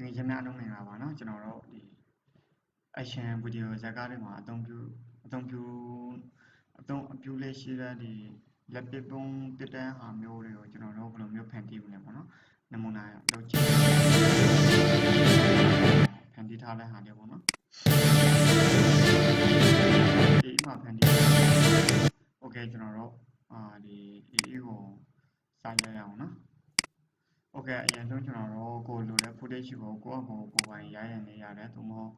တကယ်ချင်များလုံးနေတာပါနော်ကျွန်တော်တို့ဒီ action video ဇာတ်ကားတွေမှာအသုံးပြုအသုံးပြုအသုံးအပြုလေးရှိတဲ့ဒီလက်ပပုံးတက်တန်းဟာမျိုးတွေကိုကျွန်တော်တို့ဘယ်လိုမျိုးဖန်တီးဦးလဲပေါ့နော်နမူနာလောက်ချင်ဖန်တီးထားတဲ့ဟာတွေပေါ့နော်ဒီမှာဖန်တီး Okay ကျွန်တော်တို့အာဒီ EE ကိုစာရရအောင်နော် ဟုတ်ကဲ့ အရင်ဆုံး ကျွန်တော်တို့ ကိုယ်လိုတဲ့ footage ကို ကိုယ့်ဟာကိုယ် ကိုယ်ပိုင်ရိုက်ယူနေရတယ်။သို့မဟုတ်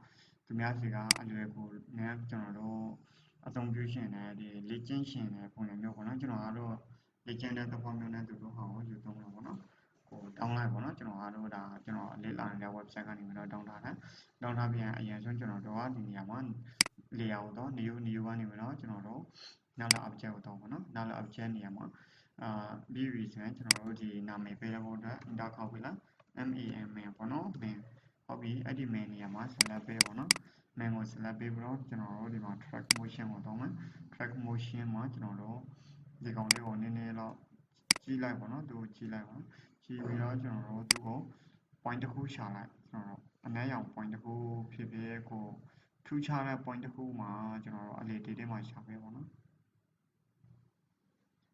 သူများဆီက အလွယ်တကူနဲ့ ကျွန်တော်တို့ အသုံးပြုချင်တဲ့ ဒီ လေ့ကျင့်ချင်တဲ့ ပုံစံမျိုးပေါ့နော်။ကျွန်တော်ကတော့ လေ့ကျင့်တဲ့ သဘောမျိုးနဲ့ သူတို့ဟာကို ယူသုံးတာပေါ့နော်။ဟို download ပေါ့နော်။ကျွန်တော်ကတော့ ဒါ ကျွန်တော်လေ့လာနေတဲ့ website ကနေပြီးတော့ down ထားတယ်။ down ထားပြီးရင် အရင်ဆုံး ကျွန်တော်တို့က ဒီနေရာမှာ layer ကိုသော new new ကနေပြီးတော့ ကျွန်တော်တို့ နောက်လာ object ကိုသောပေါ့နော်။နောက်လာ object နေရာမှာ အာပြီးပြီဆိုရင်ကျွန်တော်တို့ဒီနာမည်ပေးဖို့အတွက် enter ခေါက်ပြီလား man man ပေါ့နော် man ဟုတ်ပြီအဲ့ဒီ man နေရာမှာ select ပေးပေါ့နော် man ကို select ပေးပြီးတော့ကျွန်တော်တို့ဒီမှာ track motion ကိုတောင်းမယ် track motion မှာကျွန်တော်တို့ဒီကောင်လေးကိုနည်းနည်းတော့ကြီးလိုက်ပေါ့နော်သူကိုကြီးလိုက်ပါကြီးပြီးတော့ကျွန်တော်တို့သူ့ကို point တစ်ခုရှာလိုက်ကျွန်တော်တို့အနက်ရောင် point တစ်ခုဖြစ်ဖြစ်ကိုထူးခြားတဲ့ point တစ်ခုမှာကျွန်တော်တို့အလေတေးတေးမှာရှာပေးပေါ့နော်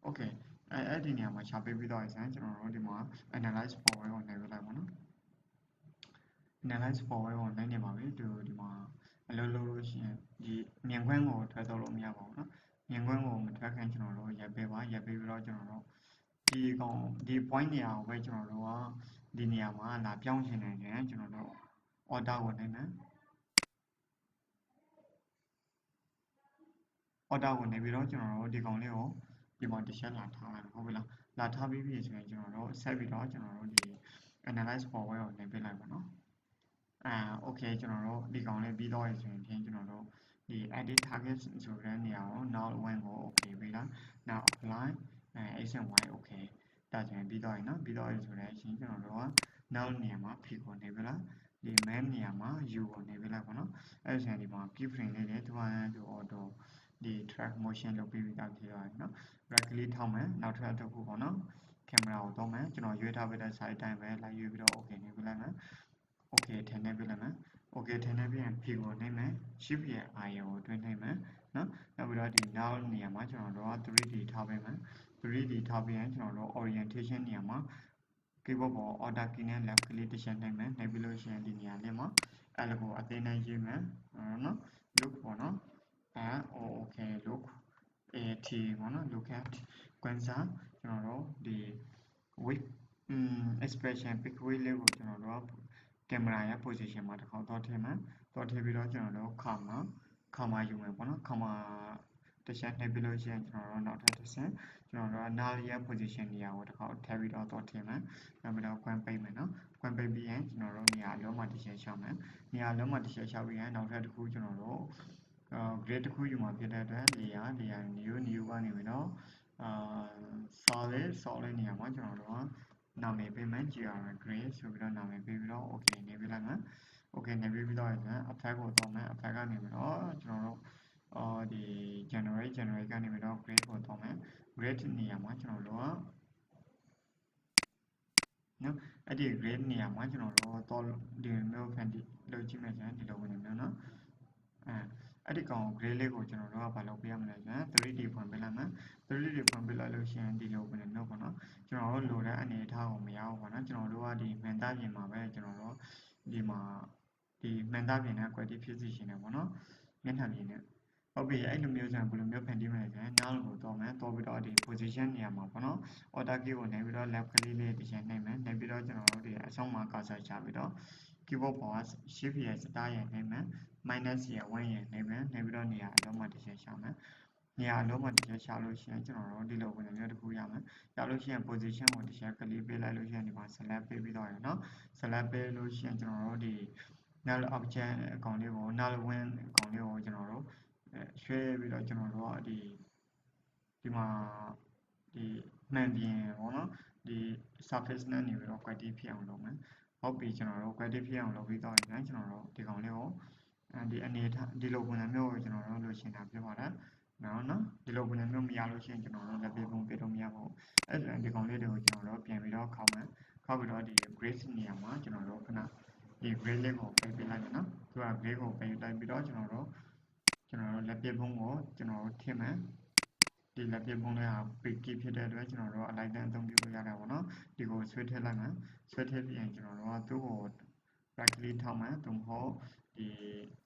okay အဲအဲ့ဒီနေရာမှာရှာပေးပြီးတော့ရင်ကျွန်တော်တို့ဒီမှာ analyze forward ကိုနိုင်ပြလိုက်ပါနော် analyze forward ကိုနိုင်နေပါပြီဒီဒီမှာအလုပ်လုပ်လို့ရှိရင်ဒီမြင်ကွင်းကိုထွက်တော့လို့မရပါဘူးနော်မြင်ကွင်းကိုမထွက်ခင်ကျွန်တော်တို့ရပ်ပေးပါရပ်ပေးပြီးတော့ကျွန်တော်တို့ဒီကောင်ဒီ point နေရာကိုပဲကျွန်တော်တို့ကဒီနေရာမှာလာပြောင်းရှင်နေတယ်ကျွန်တော်တို့ order ကိုနိုင်မယ် order ကိုနေပြီးတော့ကျွန်တော်တို့ဒီကောင်လေးကို ဒီမှာတစ်ချက်လာထားလိုက်ဟုတ်ပြီလားလာထားပြီးပြီဆိုရင်ကျွန်တော်တို့ဆက်ပြီးတော့ကျွန်တော်တို့ဒီ analyze forward ကိုနေပြလိုက်ပါနော်အာ okay ကျွန်တော်တို့ဒီကောင်လေးပြီးတော့ရဆိုရင်ဖြင့်ကျွန်တော်တို့ဒီ edit target ဆိုတဲ့နေရာကို now one ကို okay ပေးလား now apply အဲ x and y okay ဒါဆိုရင်ပြီးတော့ရနော်ပြီးတော့ရဆိုတဲ့အချိန်ကျွန်တော်တို့က now နေရာမှာ p ကိုနေပြလားဒီ main နေရာမှာ u ကိုနေပြလိုက်ပါနော်အဲ့ဒါဆိုရင်ဒီမှာ keyframe လေးတွေသူကသူ auto ဒီ track motion လုပ်ပြီးပြီးသားဖြစ်သွားပြီเนาะ right click ထောက်မယ်နောက်ထပ်တစ်ခုပေါ့နော်ကင်မရာကိုသုံးမယ်ကျွန်တော်ရွေးထားပေးတဲ့ site အတိုင်းပဲလိုက်ရွေးပြီးတော့ okay နေပြလိုက်မယ် okay ထည့်နေပြလိုက်မယ် okay ထည့်နေပြန် p ကိုနှိပ်မယ် shift ရဲ့ i ကိုတွင်းနှိပ်မယ်နော်နောက်ပြီးတော့ဒီ now နေရာမှာကျွန်တော်တို့က 3d ထားပေးမယ် 3d ထားပြီးရင်ကျွန်တော်တို့ orientation နေရာမှာ keyboard ပေါ် order key နဲ့ left click တစ်ချက်နှိပ်မယ်နှိပ်ပြီးလို့ရှိရင်ဒီနေရာလေးမှာအဲ့လိုကိုအသေးနဲ့ရေးမယ်နော် look ပေါ့နော် အဲ okay look at ပေါ့နော် look at ကွန်စာကျွန်တော်တို့ဒီ with expression pick weight လေးကိုကျွန်တော်တို့ကင်မရာရဲ့ position မှာတစ်ခေါက်တော့ထည့်မယ်တော့ထည့်ပြီးတော့ကျွန်တော်တို့ခါမှာခါမှာယူမယ်ပေါ့နော်ခါမှာတစ်ချက်နှိပ်ပြီးလို့ရှိရင်ကျွန်တော်တို့နောက်ထပ်တစ်ဆင့်ကျွန်တော်တို့က null ရဲ့ position နေရာကိုတစ်ခေါက်ထည့်ပြီးတော့တော့ထည့်မယ်နောက်ပြီးတော့ quan ပိတ်မယ်နော် quan ပိတ်ပြီးရင်ကျွန်တော်တို့နေရာလုံးမှာတစ်ချက်ရှောက်မယ်နေရာလုံးမှာတစ်ချက်ရှောက်ပြီးရင်နောက်ထပ်တစ်ခုကျွန်တော်တို့အာ grade တစ်ခုယူမှာဖြစ်တဲ့အတွက် layer layer new new ကနေပြီးတော့အာ solid solid နေရာမှာကျွန်တော်တို့ကနာမည်ပေးမယ် gr grade ဆိုပြီးတော့နာမည်ပေးပြီးတော့ okay နေပြလိုက်မယ် okay နေပြီးတော့ရင် effect ကိုတော့မယ် effect ကနေပြီးတော့ကျွန်တော်တို့အော်ဒီ generate generate ကနေပြီးတော့ grade ကိုတော့မယ် grade နေရာမှာကျွန်တော်တို့ကနော်အဲ့ဒီ grade နေရာမှာကျွန်တော်တို့တော့ဒီမျိုး fancy လုပ်ကြည့်မယ်ဆိုရင်ဒီလိုဝင်နေမျိုးနော်အဲအဲ့ ဒီကောင် grade လေးကိုကျွန်တော်တို့ကဘာလုပ်ပေးရမလဲဆိုရင် 3D ဖွင့်ပေးလိုက်မယ် 3D ဖွင့်ပေးလိုက်လို့ရှိရင်ဒီလိုဝင်နေမျိုးပေါ့နော်ကျွန်တော်တို့လိုတဲ့အနေအထားကိုမရဘူးပေါ့နော်ကျွန်တော်တို့ကဒီမှန်သားပြင်မှာပဲကျွန်တော်တို့ဒီမှာဒီမှန်သားပြင်နဲ့ quality ဖြစ်စီရှင်တယ်ပေါ့နော်မျက်နှာပြင်နဲ့ဟုတ်ပြီအဲ့လိုမျိုးဆိုရင်ဘယ်လိုမျိုးဖန်တီးမလဲဆိုရင်နောက်ကိုတော့မယ်တော့ပြီးတော့ဒီ position နေရာမှာပေါ့နော် order key ကိုနေပြီးတော့ left click လေးတစ်ချက်နှိပ်မယ်နှိပ်ပြီးတော့ကျွန်တော်တို့ဒီအဆုံးမှာ cursor ချပြီးတော့ keyboard ပေါ်က shift ရဲ့ star ရဲ့နှိပ်မယ် minus ရဲ့1ရဲ့နှိပ်မယ်နှိပ်ပြီးတော့နေရာအလုံးမှာတစ်ချက်ရှာမယ်နေရာအလုံးမှာတစ်ချက်ရှာလို့ရှိရင်ကျွန်တော်တို့ဒီလိုပုံစံမျိုးတစ်ခုရမယ်ရလို့ရှိရင် position ကိုတစ်ချက် click ပေးလိုက်လို့ရှိရင်ဒီမှာ select ပေးပြီးတော့ရနော် select ပေးလို့ရှိရင်ကျွန်တော်တို့ဒီ null object အကောင်လေးကို null win အကောင်လေးကိုကျွန်တော်တို့ရွှဲပြီးတော့ကျွန်တော်တို့ကဒီဒီမှာဒီမှန်ပြင်ပေါ့နော်ဒီ surface နဲ့နေပြီးတော့ quality ဖြစ်အောင်လုပ်မယ်ဟုတ်ပြီကျွန်တော်တို့ quality ဖြစ်အောင်လုပ်ပြီးတော့ရင်ကျွန်တော်တို့ဒီကောင်လေးကို ဒီအနေထားဒီလိုပုံစံမျိုးကိုကျွန်တော်တို့လိုချင်တာဖြစ်ပါတယ်နော်နော်ဒီလိုပုံစံမျိုးမရလို့ရှိရင်ကျွန်တော်တို့လက်ပေးပုံပေးလို့မရပါဘူးအဲ့ဒါဒီကောင်လေးတွေကိုကျွန်တော်တို့ပြန်ပြီးတော့ခောက်မယ်ခောက်ပြီးတော့ဒီ grade နေရာမှာကျွန်တော်တို့ခဏဒီ gray လေးကိုပိတ်ပေးလိုက်မယ်နော်သူက gray ကိုပိတ်လိုက်ပြီးတော့ကျွန်တော်တို့ကျွန်တော်တို့လက်ပြပုံးကိုကျွန်တော်တို့ထည့်မယ်ဒီလက်ပြပုံးလေးဟာ big key ဖြစ်တဲ့အတွက်ကျွန်တော်တို့အလိုက်တန်းအသုံးပြုလို့ရတယ်ပေါ့နော်ဒီကိုဆွဲထည့်လိုက်မယ်ဆွဲထည့်ပြီးရင်ကျွန်တော်တို့ကသူ့ကို right click ထောက်မယ်သို့မဟုတ် ဒီ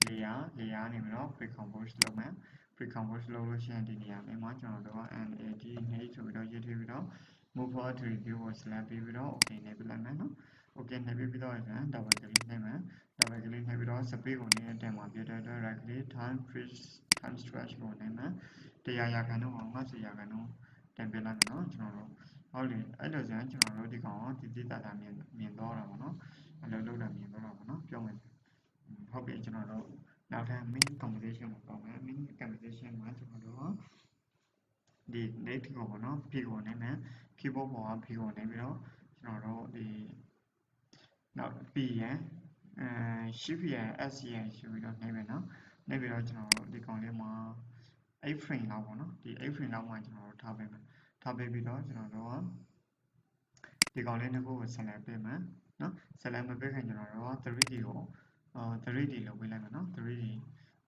layer layer နေပြီးတော့ pre-compose လုပ်မယ် pre-compose လုပ်လို့ရှိရင်ဒီနေရာလေးမှာကျွန်တော်တို့က NAD နှိပ်ဆိုပြီးတော့ရေးထည့်ပြီးတော့ move forward to review ကို select ပြီးပြီးတော့ okay နှိပ်ပြလိုက်မယ်နော် okay နှိပ်ပြီးပြီးတော့ပြန် double click နှိပ်မယ် double click နှိပ်ပြီးတော့ speed ကိုနည်းနည်းတင်မှာဖြစ်တဲ့အတွက် right click time freeze time stretch ကိုနှိပ်မယ်တရားရာခိုင်နှုန်းအောင်50ရာခိုင်နှုန်းတင်ပြလိုက်မယ်နော်ကျွန်တော်တို့ဟုတ်လေအဲ့လိုဆိုရင်ကျွန်တော်တို့ဒီကောင်ကိုတည်တည်တာတာမြင်မြင်တော့တာပေါ့နော်အလုပ်လုပ်တာမြင်တော့တာပေါ့နော်ပြောမယ် ဟုတ်ပြီကျွန်တော်တို့နောက်ထပ် main composition ကိုပေါ့မယ် main composition မှာကျွန်တော်တို့ဒီ date ကိုပေါ့နော် p ကိုနေမယ် keyboard ပေါ်က p ကိုနေပြီးတော့ကျွန်တော်တို့ဒီနောက် p ရယ်အဲ shift ရယ် s ရယ်ဆိုပြီးတော့နေမယ်နော်နေပြီးတော့ကျွန်တော်တို့ဒီကောင်လေးမှာ8 frame လောက်ပေါ့နော်ဒီ8 frame လောက်မှာကျွန်တော်တို့ထားပေးမယ်ထားပေးပြီးတော့ကျွန်တော်တို့ဒီကောင်လေးတစ်ခုကို select ပေးမယ်နော် select မပေးခင်ကျွန်တော်တို့ 3D ကိုအာ 3D လုပ်ပေးလိုက်မယ်နော် 3D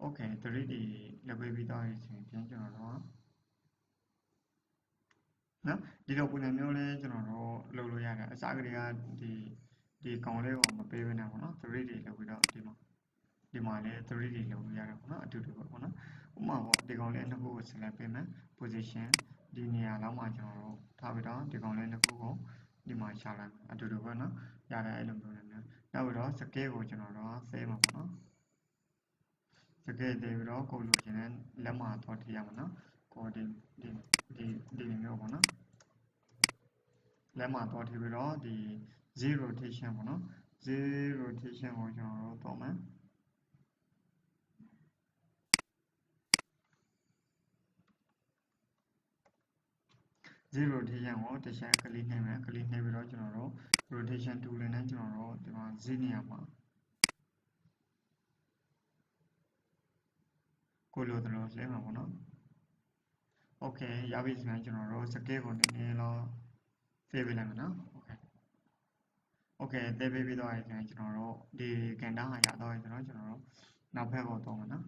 okay 3D လုပ်ပေးပြီးတော့ဆိုရင်ပြန်ကျွန်တော်တို့နော်ဒီလိုပုံစံမျိုးလေးကျွန်တော်တို့လုပ်လို့ရတယ်အစားကလေးကဒီဒီကောင်လေးကိုမပေးဘဲနဲ့ပေါ့နော် 3D လုပ်ပြီးတော့ဒီမှာဒီမှာလည်း 3D လုပ်လို့ရတယ်ပေါ့နော်အတူတူပဲပေါ့နော်ဥပမာပေါ့ဒီကောင်လေးနှစ်ခုကို select ပေးမယ် position ဒီနေရာလောက်မှာကျွန်တော်တို့ထားပြီးတော့ဒီကောင်လေးနှစ်ခုကိုဒီမှာရှာလိုက်အတူတူပဲနော်ရတယ်အဲ့လိုမျိုးလည်းမျိုး နောက်ပြီးတော့ scale ကိုကျွန်တော်တို့ save မှာပေါ့နော် scale သေးပြီးတော့ကိုလိုချင်တဲ့လက်မှာတော့ထည့်ရမှာနော်ကိုဒီဒီဒီဒီမျိုးပေါ့နော်လက်မှာတော့ထည့်ပြီးတော့ဒီ zero rotation ပေါ့နော် zero rotation ကိုကျွန်တော်တို့တော့မ ယ်0 rotation ကိုတစ်ချက် click နှိပ်မယ် click နှိပ်ပြီးတော့ကျွန်တော်တို့ rotation tool နဲ့ကျွန်တော်တို့ဒီမှာ z နေရာမှာကိုလိုသလိုလှည့်မှာပေါ့နော် okay ရပြီဆိုရင်ကျွန်တော်တို့ scale ကိုနည်းနည်းတော့ save ပေးလိုက်မယ်နော် okay okay သေးပေးပြီးတော့ရင်ကျွန်တော်တို့ဒီကန်တာဟာရတော့ရင်ကျွန်တော်ကျွန်တော်တို့နောက်ဘက်ကိုတော့မယ်နော်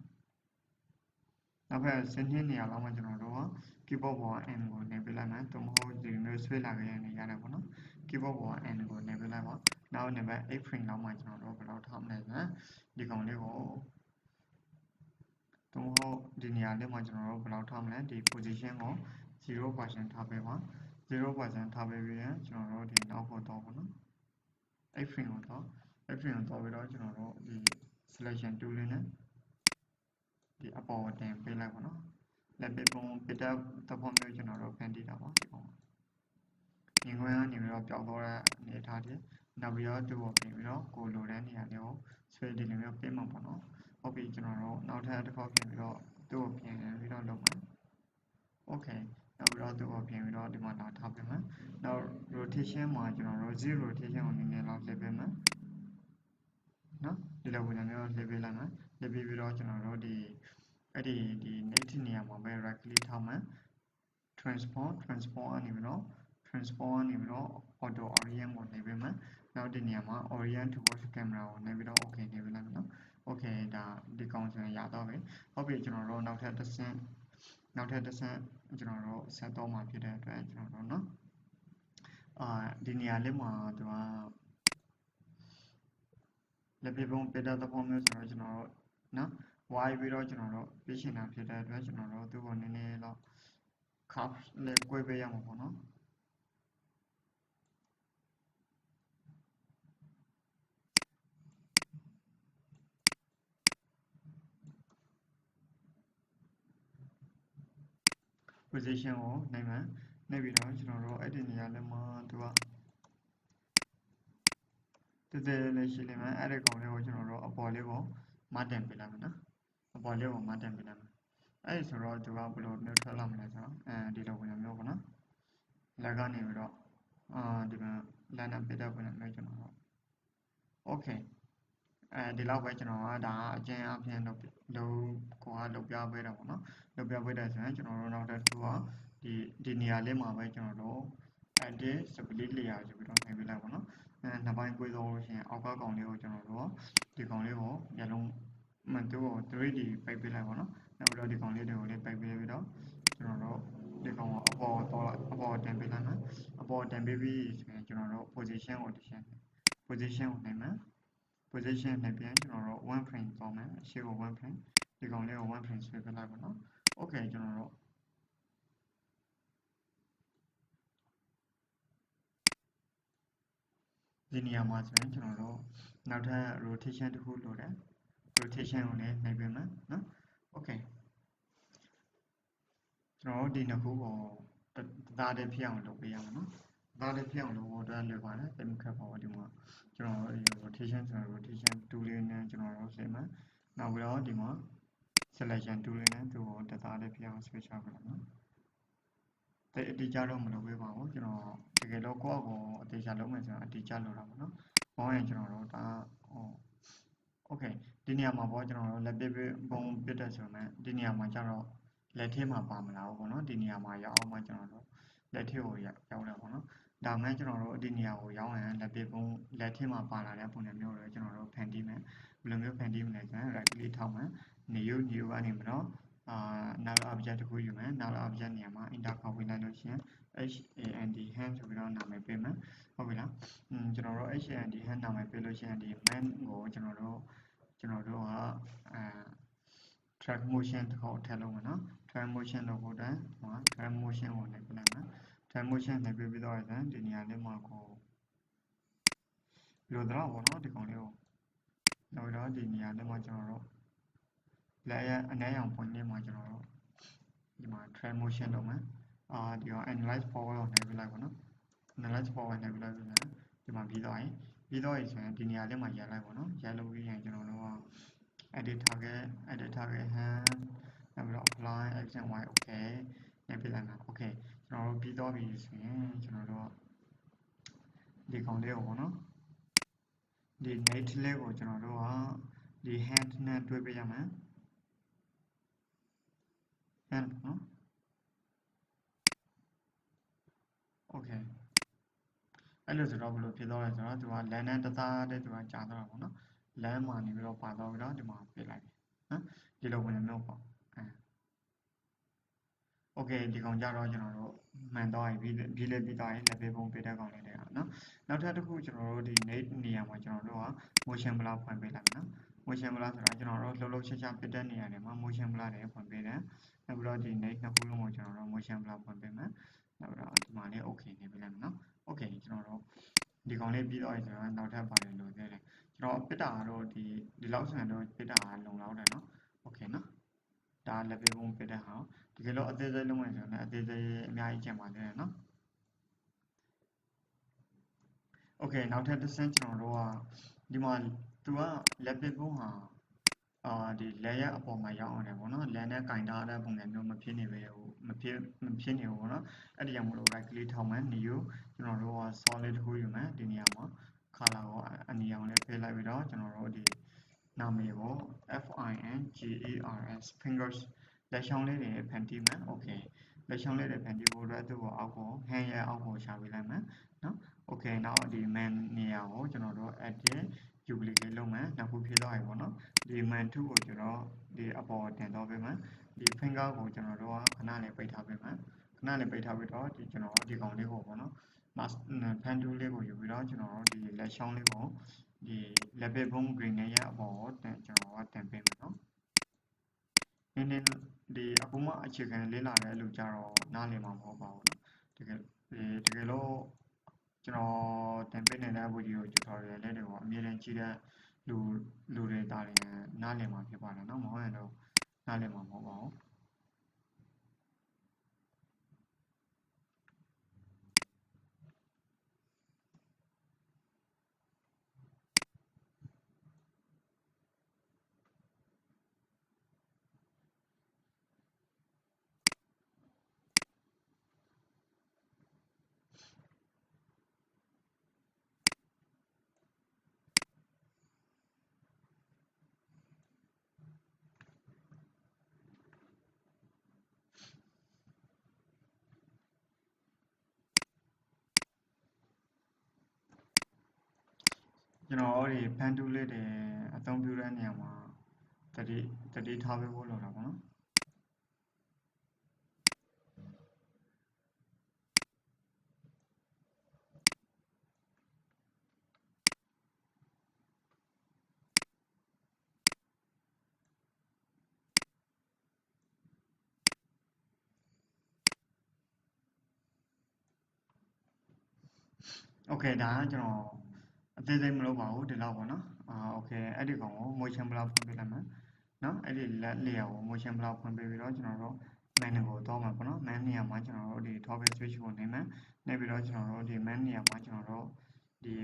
နောက်ဘက်စင်းနှင်းနေရာလောက်မှာကျွန်တော်တို့ keyboard ပေါ် n ကိုနေပေးလိုက်မယ်သို့မဟုတ်ဒီမျိုးဆွဲလာခဲ့ရနေရတယ်ပေါ့နော် keyboard ပေါ် n ကိုနေပေးလိုက်ပါနောက်နံပါတ်8 frame လောက်မှာကျွန်တော်တို့ဘယ်လောက်ထားမလဲဆိုတော့ဒီကောင်လေးကိုသို့မဟုတ်ဒီနေရာလေးမှာကျွန်တော်တို့ဘယ်လောက်ထားမလဲဒီ position ကို0%ထားပေးပါ0%ထားပေးပြီးရင်ကျွန်တော်တို့ဒီနောက်ကိုတော့ပေါ့နော်8 frame ကိုတော့8 frame ကိုတော့ပြီးတော့ကျွန်တော်တို့ဒီ selection tool လေးနဲ့ဒီအပေါ်တင်ပေးလိုက်ပါနော် လက်ပေပုံပစ်တဲ့သဘောမျိုးကျွန်တော်တို့ဖန်တီးတာပါဒီကောင်မြင်ကွင်းကနေပြီးတော့ပျောက်သွားတဲ့အနေအထားတွေနောက်ပြီးတော့သူ့ကိုပြင်ပြီးတော့ကိုလိုတဲ့နေရာလေးကိုဆွဲဒီလိုမျိုးပြင်မှာပေါ့နော်ဟုတ်ပြီကျွန်တော်တို့နောက်ထပ်တစ်ခေါက်ပြင်ပြီးတော့သူ့ကိုပြင်ပြီးတော့လုပ်မယ် okay နောက်ပြီးတော့သူ့ကိုပြင်ပြီးတော့ဒီမှာလာထားပြင်မယ်နောက် rotation မှာကျွန်တော်တို့0 rotation ကိုနည်းနည်းလောက်လှည့်ပေးမယ်နော်ဒီလိုပုံစံမျိုးလှည့်ပေးလိုက်မယ်လှည့်ပေးပြီးတော့ကျွန်တော်တို့ဒီ အဲ့ဒီဒီ native နေရာမှာပဲ right click ထောက်မယ် transform transform အနေပြီးတော့ transform အနေပြီးတော့ auto orient ကိုနေပေးမယ်နောက်ဒီနေရာမှာ orient towards camera ကိုနေပြီးတော့ okay နေပေးလိုက်မယ်နော် okay ဒါဒီကောင်ဆိုရင်ရတော့ပြီဟုတ်ပြီကျွန်တော်တို့နောက်ထပ်တစ်ဆင့်နောက်ထပ်တစ်ဆင့်ကျွန်တော်တို့ဆက်တော့မှာဖြစ်တဲ့အတွက်ကျွန်တော်တို့နော်အာဒီနေရာလေးမှာသူကလက်ပြပုံပေတာသဘောမျိုးဆိုတော့ကျွန်တော်တို့နော် ဝိုင်းပြီးတော့ကျွန်တော်တို့ပြရှင်တာဖြစ်တဲ့အတွက်ကျွန်တော်တို့သူ့ကိုနည်းနည်းတော့ curve လေး꿰ပေးရမှာပေါ့နော် position ကိုနိုင်မှနိုင်ပြီးတော့ကျွန်တော်တို့အဲ့ဒီနေရာလေးမှာသူကတည်တည်လေးရှိလိမ့်မယ်အဲ့ဒီကောင်လေးကိုကျွန်တော်တို့အပေါ်လေးကိုမတင်ပေးလိုက်မယ်နော် အပေါ်လေးကိုမတင်ပေးလိုက်မယ်အဲ့ဒီဆိုတော့သူကဘယ်လိုမျိုးထွက်လာမလဲဆိုတော့အဲဒီလိုပုံစံမျိုးပေါ့နော်လက်ကနေပြီးတော့အာဒီမှာလက်နဲ့ပြတဲ့ပုံစံမျိုးကျွန်တော်တို့ okay အဲဒီလောက်ပဲကျွန်တော်ကဒါအကျဉ်းအပြင်လုပ်လုပ်ကိုကလုပ်ပြပေးတာပေါ့နော်လုပ်ပြပေးတယ်ဆိုရင်ကျွန်တော်တို့နောက်တစ်ခုကဒီဒီနေရာလေးမှာပဲကျွန်တော်တို့ edit split layer ဆိုပြီးတော့နှိပ်ပေးလိုက်ပေါ့နော်အဲနှစ်ပိုင်းကွေးသွားလို့ရှိရင်အောက်ကကောင်လေးကိုကျွန်တော်တို့ဒီကောင်လေးကိုမျက်လုံး မတူကို 3D ပိတ်ပေးလိုက်ပါတော့နောက်ပြီးတော့ဒီကောင်လေးတွေကိုလည်းပိတ်ပေးပြီးတော့ကျွန်တော်တို့ဒီကောင်ကိုအပေါ်တော့အပေါ်တင်ပေးလိုက်မယ်အပေါ်တင်ပေးပြီးဆိုရင်ကျွန်တော်တို့ position ကိုတစ်ချက် position ကိုနိုင်မယ် position နဲ့ပြန်ကျွန်တော်တို့1 frame သွားမယ်အရှိကို1 frame ဒီကောင်လေးကို1 frame ဆွဲပေးလိုက်ပါတော့ okay ကျွန်တော်တို့ဒီနေရာမှာဆိုရင်ကျွန်တော်တို့နောက်ထပ် rotation တစ်ခုလိုတယ် rotation ကိုလည်းနိုင်ပေးမယ်နော် okay ကျွန်တော်တို့ဒီနှစ်ခုကိုတသားတည်းဖြစ်အောင်လုပ်ပေးရမှာနော်သားတည်းဖြစ်အောင်လုပ်ဖို့အတွက်လွယ်ပါတယ်တိတ်မခက်ပါဘူးဒီမှာကျွန်တော်တို့ rotation ဆိုတော့ rotation tool လေးနဲ့ကျွန်တော်တို့ဆက်မှာနောက်ပြီးတော့ဒီမှာ selection tool လေးနဲ့သူ့ကိုတသားတည်းဖြစ်အောင် switch ချပေးလိုက်နော်တိတ်အတိအကျတော့မလုပ်ပေးပါဘူးကျွန်တော်တကယ်တော့ကိုယ့်အကိုအတိအကျလုပ်မယ်ဆိုတော့အတိအကျလုပ်တာပါနော်ဘောင်းရင်ကျွန်တော်တို့ဒါဟို okay ဒီနေရာမှာပေါ့ကျွန်တော်တို့လက်ပစ်ပုံပစ်တဲ့ဆိုမှဒီနေရာမှာကျတော့လက်ထဲမှာပါမလာဘူးပေါ့နော်ဒီနေရာမှာရောက်အောင်မှကျွန်တော်တို့လက်ထဲကိုရောက်တယ်ပေါ့နော်ဒါမှကျွန်တော်တို့ဒီနေရာကိုရောက်ရင်လက်ပစ်ပုံလက်ထဲမှာပါလာတဲ့ပုံစံမျိုးတွေကျွန်တော်တို့ဖန်တီးမယ်ဘယ်လိုမျိုးဖန်တီးမလဲဆိုရင် right click ထောက်မယ် new new ကနေပြီးတော့အာ null object တစ်ခုယူမယ် null object နေရာမှာ enter ခေါက်ပေးလိုက်လို့ရှိရင် hand hand ဆိုပြီးတော့နာမည်ပေးမယ်ဟုတ်ပြီလားอืมကျွန်တော်တို့ hand hand နာမည်ပေးလို့ရှိရင်ဒီ man ကိုကျွန်တော်တို့ ကျွန်တော်တို့ကအဲ track motion တစ်ခေါက်ထည့်လို့မယ်နော် track motion လုပ်ဖို့အတွက်ဒီမှာ track motion ကိုနှိပ်ပြလိုက်မယ် track motion နှိပ်ပြပြီးတော့ရင်ဒီနေရာလေးမှာကိုလိုတော့ဘောနော်ဒီကောင်လေးကိုနောက်တော့ဒီနေရာလေးမှာကျွန်တော်တို့ layer အနည်းအောင် point လေးမှာကျွန်တော်တို့ဒီမှာ track motion လုပ်မယ်အာဒီတော့ analyze forward ကိုနှိပ်ပြလိုက်ပါနော် analyze forward နှိပ်ပြလိုက်ပြီးရင်ဒီမှာပြီးတော့ရင် ပြီးတော့ရင်ဆိုရင်ဒီနေရာလေးမှာရိုက်လိုက်ပါနော်ရိုက်လို့ပြီးရင်ကျွန်တော်တို့က edit target edit target hand နောက်ပြီးတော့ apply x and y okay နဲ့ပြလိုက်မှာ okay ကျွန်တော်တို့ပြီးတော့ပြီဆိုရင်ကျွန်တော်တို့ဒီကောင်လေးကိုပေါ့နော်ဒီ net လေးကိုကျွန်တော်တို့ကဒီ hand နဲ့တွဲပေးရမယ် hand နော် okay အဲ့လိုဆိုတော့ဘယ်လိုဖြစ်သွားလဲဆိုတော့သူက land နဲ့တသားတည်းသူကကြာသွားတာပေါ့နော် land မှာနေပြီးတော့ပါသွားပြီးတော့ဒီမှာပြလိုက်ပြီနော်ဒီလိုဝင်မျိုးပေါ့အဲ okay ဒီကောင်ကြတော့ကျွန်တော်တို့မှန်သွားပြီပြီးလေပြီးသွားရင်လက်ပေးပုံပေးတဲ့ကောင်လေးတွေကနော်နောက်ထပ်တစ်ခုကျွန်တော်တို့ဒီ nate နေရာမှာကျွန်တော်တို့က motion blur ဖွင့်ပေးလိုက်မယ်နော် motion blur ဆိုတာကျွန်တော်တို့လှုပ်လှုပ်ရှားရှားပစ်တဲ့နေရာတွေမှာ motion blur တွေဖွင့်ပေးတယ်နောက်ပြီးတော့ဒီ nate နှစ်ခုလုံးကိုကျွန်တော်တို့ motion blur ဖွင့်ပေးမယ် နောက်ပြီးတော့ဒီမှာလေး okay နေပေးလိုက်မယ်နော် okay ကျွန်တော်တို့ဒီကောင်လေးပြီးတော့ရင်ကျွန်တော်နောက်ထပ်ပါတယ်လို့သေးတယ်ကျွန်တော်ပစ်တာကတော့ဒီဒီလောက်ဆန်တော့ပစ်တာလုံလောက်တယ်နော် okay နော်ဒါလက်ပေးပုံပစ်တဲ့ဟာတကယ်လို့အသေးသေးလုံးဝင်ဆိုရင်အသေးသေးအများကြီးကျန်ပါသေးတယ်နော် okay နောက်ထပ်တစ်ဆင့်ကျွန်တော်တို့ကဒီမှာသူကလက်ပစ်ပုံးဟာ အာဒီ layer အပေါ်မှာရောက်အောင်တယ်ပေါ့နော် layer နဲ့ကင်ထားတဲ့ပုံစံမျိုးမဖြစ်နေပဲဟိုမဖြစ်မဖြစ်နေဘူးပေါ့နော်အဲ့ဒီကြောင့်မလို့ right click ထောက်မယ် new ကျွန်တော်တို့က solid တစ်ခုယူမယ်ဒီနေရာမှာ color ကိုအနီရောင်လေးပေးလိုက်ပြီးတော့ကျွန်တော်တို့ဒီနာမည်ကို F I N G E R S fingers လက်ချောင်းလေးတွေဖန်တီးမယ် okay လက်ချောင်းလေးတွေဖန်တီးဖို့အတွက်သူ့ကိုအောက်ကို hand ရဲ့အောက်ကိုရှာပေးလိုက်မယ်နော် okay နောက်ဒီ man နေရာကိုကျွန်တော်တို့ edit duplicate လုပ်မယ်နောက်ခုဖြစ်သွားပြီပေါ့နော်ဒီ man 2ကိုကျွန်တော်ဒီအပေါ်တင်တော့ပေးမယ်ဒီ finger ကိုကျွန်တော်တို့ကခဏလေးပိတ်ထားပေးမယ်ခဏလေးပိတ်ထားပြီးတော့ဒီကျွန်တော်ဒီကောင်လေးကိုပေါ့နော် fan tool လေးကိုယူပြီးတော့ကျွန်တော်တို့ဒီလက်ချောင်းလေးကိုဒီ level bone grenade ရဲ့အပေါ်ကိုတင်ကျွန်တော်ကတင်ပေးမယ်နော်နင်းနင်းဒီအခုမှအခြေခံလေ့လာတဲ့အလုပ်ကြတော့နားလည်မှာမဟုတ်ပါဘူးနော်တကယ်တကယ်လို့ ကျွန်တော်တင်ပေးနေတဲ့ video tutorial လေးတွေကိုအမြဲတမ်းကြည့်တဲ့လူလူတွေဒါတွေနားလည်မှာဖြစ်ပါတယ်เนาะမဟုတ်ရင်တော့နားလည်မှာမဟုတ်ပါဘူး ကျွန်တော်တို့ဒီဖန်တူးလေးတွေအသုံးပြုတဲ့နေရာမှာတတိတတိထားပေးဖို့လိုတာပေါ့နော် โอเคဒါကကျွန်တော် သေးသေးမလုပ်ပါဘူးဒီလောက်ပေါ့နော်အာ okay အဲ့ဒီကောင်ကို motion blur ဖွင့်ပေးလိုက်မယ်နော်အဲ့ဒီ layer ကို motion blur ဖွင့်ပေးပြီးတော့ကျွန်တော်တို့ main ကိုတော့မှာပေါ့နော် main နေရာမှာကျွန်တော်တို့ဒီ toggle switch ကိုနေမယ်နေပြီးတော့ကျွန်တော်တို့ဒီ main နေရာမှာကျွန်တော်တို့ဒီ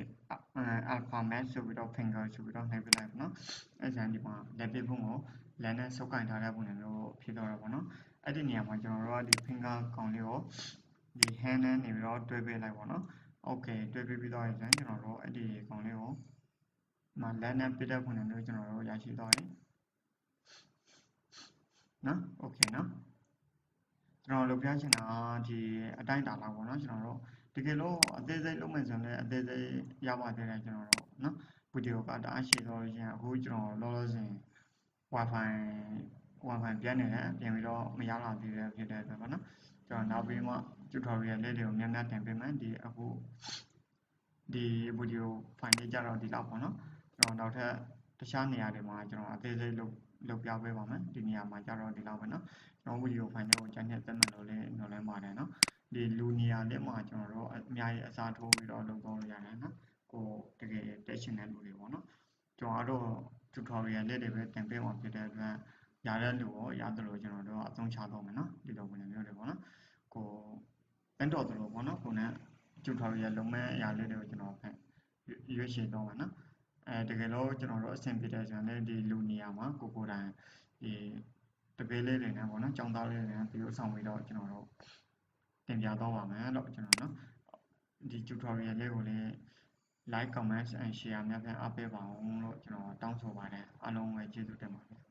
alpha match ဆိုပြီးတော့ finger ဆိုပြီးတော့နှိပ်ပြလိုက်ပေါ့နော်အဲ့ဒါဒီမှာ left ဖုံးကို land နဲ့ဆုပ်ကင်ထားတဲ့ပုံစံမျိုးဖြစ်တော့တာပေါ့နော်အဲ့ဒီနေရာမှာကျွန်တော်တို့ကဒီ finger ကောင်လေးကိုဒီ hand နဲ့နေပြီးတော့တွဲပေးလိုက်ပေါ့နော် โอเคတွဲပေးပြီးတော့ရင်ကျွန်တော်တို့အဲ့ဒီကောင်လေးကိုမှာလက်နဲ့ပြတဲ့ပုံစံမျိုးကျွန်တော်တို့ရရှိတော့ရင်နော်โอเคနော်ကျွန်တော်လုပ်ပြချင်တာဒီအတိုင်းတာလောက်ပေါ့နော်ကျွန်တော်တို့တကယ်လို့အသေးစိတ်လုပ်မယ်ဆိုရင်လည်းအသေးစိတ်ရပါသေးတယ်ကျွန်တော်တို့နော်ဗီဒီယိုကတအားရှည်တော့ရင်အခုကျွန်တော်လောလောဆယ် wifi wifi ပြတ်နေတယ်ပြင်ပြီးတော့မရလာသေးတယ်ဖြစ်တဲ့အတွက်ပေါ့နော် ကျွန်တော်နောက်ပြီးမှ tutorial လေးတွေကိုများများတင်ပေးမယ်ဒီအခုဒီဗီဒီယို file လေးကြတော့ဒီလောက်ပေါ့နော်ကျွန်တော်နောက်ထပ်တခြားနေရာတွေမှာကျွန်တော်အသေးစိတ်လုပ်လုပ်ပြပေးပါမယ်ဒီနေရာမှာကြတော့ဒီလောက်ပဲเนาะကျွန်တော်ဗီဒီယိုဖိုင်လေးကိုကြိုက်တဲ့သက်မှတ်လို့လည်းညွှန်လဲပါတယ်เนาะဒီလူနေရာလေးမှာကျွန်တော်တို့အများကြီးအစားထိုးပြီးတော့လုပ်တော့လို့ရတယ်เนาะကိုတကယ်တက်ရှင်တဲ့လူတွေပေါ့เนาะကျွန်တော်တို့ tutorial လေးတွေပဲတင်ပေးမှာဖြစ်တဲ့အတွက် ရတဲ့လူရောရသလိုကျွန်တော်တို့အသုံးချတော့မယ်နော်ဒီလိုပုံစံမျိုးတွေပေါ့နော်ကိုပန်တော်သလိုပေါ့နော်ကိုနဲ့ကျူထားရလုံမဲ့အရာလေးတွေကိုကျွန်တော်ဖန်ရွေးချယ်တော့မယ်နော်အဲတကယ်လို့ကျွန်တော်တို့အဆင်ပြေတယ်ဆိုရင်လည်းဒီလူနေရာမှာကိုကိုတိုင်ဒီတပည့်လေးတွေနဲ့ပေါ့နော်ကြောင်းသားလေးတွေနဲ့ဒီလိုဆောင်ပြီးတော့ကျွန်တော်တို့တင်ပြတော့ပါမယ်လို့ကျွန်တော်နော်ဒီ tutorial လေးကိုလည်း like comment and share များပြန်အပေးပါအောင်လို့ကျွန်တော်တောင်းဆိုပါတယ်အားလုံးပဲကျေးဇူးတင်ပါတယ်